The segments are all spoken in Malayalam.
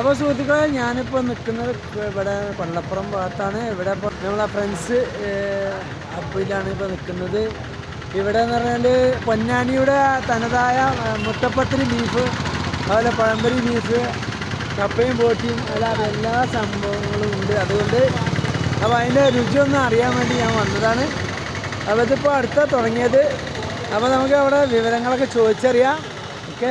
അപ്പോൾ സുഹൃത്തുക്കളെ ഞാനിപ്പോൾ നിൽക്കുന്നത് ഇവിടെ പള്ളപ്പുറം ഭാഗത്താണ്. ഇവിടെ നമ്മളെ ഫ്രണ്ട്സ് അപ്പിലാണ് ഇപ്പോൾ നിൽക്കുന്നത് ഇവിടെ എന്ന് പറഞ്ഞാൽ പൊന്നാനിയുടെ തനതായ മുട്ടപ്പത്തിരി ബീഫ് അതുപോലെ പഴംപരി ബീഫ് കപ്പയും ബോട്ടിയും അല്ലാതെ എല്ലാ സംഭവങ്ങളും ഉണ്ട്. അതുകൊണ്ട് അപ്പോൾ അതിന്റെ രുചി ഒന്ന് അറിയാൻ വേണ്ടി ഞാൻ വന്നതാണ്. അപ്പോൾ ഇതിപ്പോൾ അടുത്ത തുടങ്ങിയത്. അപ്പോൾ നമുക്ക് അവിടെ വിവരങ്ങളൊക്കെ ചോദിച്ചറിയാം. ഓക്കെ?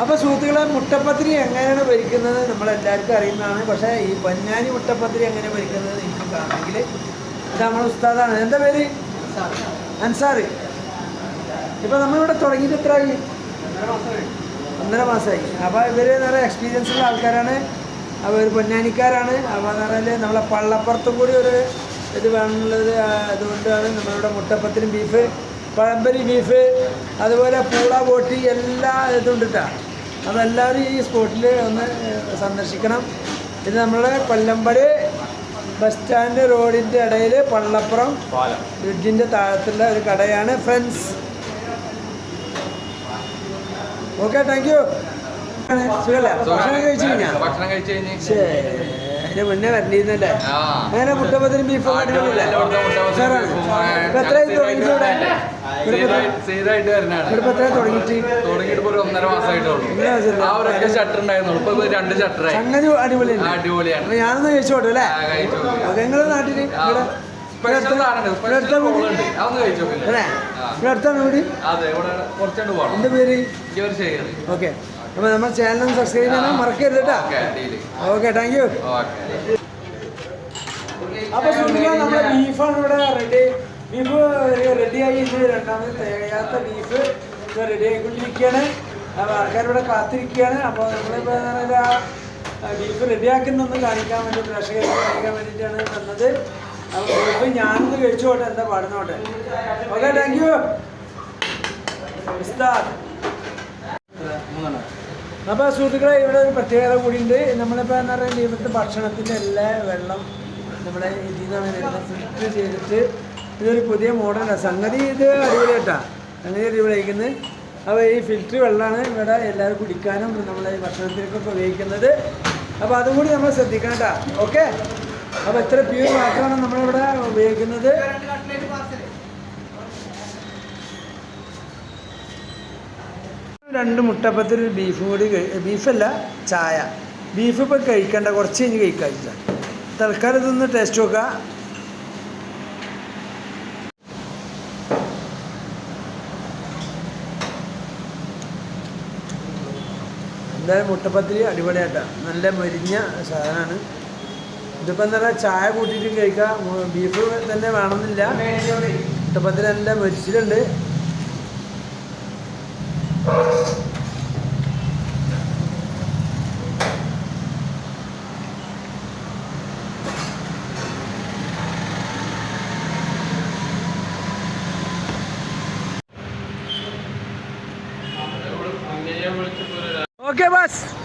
അപ്പോൾ സുഹൃത്തുക്കളെ മുട്ടപ്പത്തിരി എങ്ങനെയാണ് ഭരിക്കുന്നത് നമ്മളെല്ലാവർക്കും അറിയുന്നതാണ്. പക്ഷെ ഈ പൊന്നാനി മുട്ടപ്പത്തിരി എങ്ങനെ ഭരിക്കുന്നത് എനിക്ക് കാണണമെങ്കിൽ ഇത് നമ്മുടെ ഉസ്താദാണ്. എന്താ പേര്? അൻസാറ്. ഇപ്പൊ നമ്മളിവിടെ തുടങ്ങിയിട്ട് എത്ര ആയി ഒന്നര മാസമായി. അപ്പോൾ ഇവർ നിറയെ എക്സ്പീരിയൻസ് ഉള്ള ആൾക്കാരാണ്. അപ്പോൾ ഒരു പൊന്നാനിക്കാരാണ്. അപ്പോൾ എന്ന് പറഞ്ഞാൽ നമ്മളെ പള്ളപ്പുറത്തും കൂടി ഒരു ഇത് വേണമെന്നുള്ളത് അതുകൊണ്ടാണ് നമ്മളിവിടെ മുട്ടപ്പത്തിനും ബീഫ് പഴംപരി ബീഫ് അതുപോലെ പൂള ബോട്ടി എല്ലാ ഇതും ഉണ്ട് എല്ലാവരും ഈ സ്പോട്ടിൽ ഒന്ന് സന്ദർശിക്കണം. ഇത് നമ്മുടെ കൊല്ലമ്പടി ബസ് സ്റ്റാൻഡ് റോഡിന്റെ ഇടയിൽ പള്ളപ്പുറം ബ്രിഡ്ജിന്റെ താഴത്തുള്ള ഒരു കടയാണ് ഫ്രണ്ട്സ്. ഓക്കെ താങ്ക് യു സുഖല്ലേ? ഭക്ഷണം കഴിച്ചു കഴിഞ്ഞാൽ ഭക്ഷണം കഴിച്ചു കഴിഞ്ഞ്. ശേ അതിന് മുന്നേ വരണ്ടിരുന്നല്ലേ. അങ്ങനെ മുട്ടപ്പത്തിനും ബീഫും അടിപൊളിയല്ലേ? ഇവിടുത്തെ ഇപ്പൊ വരുന്നതാണ് തുടങ്ങിയിട്ട്? തുടങ്ങിയിട്ട് ഒരു ഒന്നര മാസമായിട്ടേ ഉള്ളൂ. ഒന്നര മാസമല്ലേ? ആ ഒരൊക്കെ ഷട്ടർ ഉണ്ടായിരുന്നുള്ളൂ ഇപ്പൊ രണ്ട് ഷട്ടറായി. അങ്ങനെ അടിപൊളിയാണ്. അപ്പൊ ഞാനൊന്ന് അല്ലേ? കഴിച്ചു. ഓക്കെ നിങ്ങളുടെ നാട്ടിൽ അല്ലേ? അടുത്താണ് വീട്? എന്റെ പേര്? ഓക്കെ. അപ്പോൾ നമ്മുടെ ചാനൽ സബ്സ്ക്രൈബ് ചെയ്യാൻ മറക്കരുത് കേട്ടോ. ഓക്കെ താങ്ക് യു സുഹൃത്തുക്കളെ നമ്മുടെ ബീഫാണ് ഇവിടെ റെഡി ബീഫ് റെഡിയായി ഇത് രണ്ടാമത് തികയാത്ത ബീഫ് റെഡി ആയിക്കൊണ്ടിരിക്കുകയാണ്. ഇവിടെ കാത്തിരിക്കുകയാണ്. അപ്പോൾ നമ്മളിപ്പോൾ ബീഫ് റെഡിയാക്കുന്നൊന്ന് കാണിക്കാൻ വേണ്ടി പ്രേക്ഷകർക്ക് കാണിക്കാൻ വേണ്ടിയിട്ടാണ് വന്നത്. അപ്പോൾ ബീഫ് ഞാനൊന്ന് കഴിച്ചോട്ടെ എന്താ പാടുന്നോട്ടെ ഓക്കെ താങ്ക് യു അപ്പോൾ സുഹൃത്തുക്കളെ ഇവിടെ ഒരു പ്രത്യേകത കൂടിയുണ്ട്. നമ്മളിപ്പോൾ എന്താ പറയുക ഇവിടുത്തെ ഭക്ഷണത്തിന്റെ എല്ലാ വെള്ളം നമ്മുടെ ഇതിൽ നിന്നാണ് ഫിൽറ്റർ ചെയ്തിട്ട് ഇതൊരു പുതിയ മോഡലാണ്. സംഗതി ഇത് അടിപൊളിയായിട്ടാ. സംഗതി അടിപൊളിയായിരിക്കുന്നത് അപ്പോൾ ഈ ഫിൽറ്റർ വെള്ളമാണ് ഇവിടെ എല്ലാവരും കുടിക്കാനും നമ്മളെ ഭക്ഷണത്തിലേക്കൊക്കെ ഉപയോഗിക്കുന്നത്. അപ്പോൾ അതും കൂടി നമ്മൾ ശ്രദ്ധിക്കണം ഓക്കെ? അപ്പോൾ ഇത്ര പ്യൂർ മാത്രമാണ് നമ്മളിവിടെ ഉപയോഗിക്കുന്നത്. രണ്ട് മുട്ടപ്പത്തിൽ ബീഫും കൂടി ബീഫല്ല ചായ. ബീഫ് ഇപ്പം കഴിക്കേണ്ട കുറച്ച് കഴിഞ്ഞ് കഴിക്കാം തൽക്കാലം ഇതൊന്ന് ടേസ്റ്റ് നോക്കുക എന്തായാലും മുട്ടപ്പത്തിരി അടിപൊളിയായിട്ടാണ് നല്ല മൊരിഞ്ഞ സാധനമാണ്. ഇതിപ്പോൾ എന്താ ചായ കൂട്ടിയിട്ട് കഴിക്കാം. ബീഫ് തന്നെ വേണമെന്നില്ല. മുട്ടപ്പത്തിരി നല്ല മൊരിച്ചിലുണ്ട് ഓക്കെ ബസ്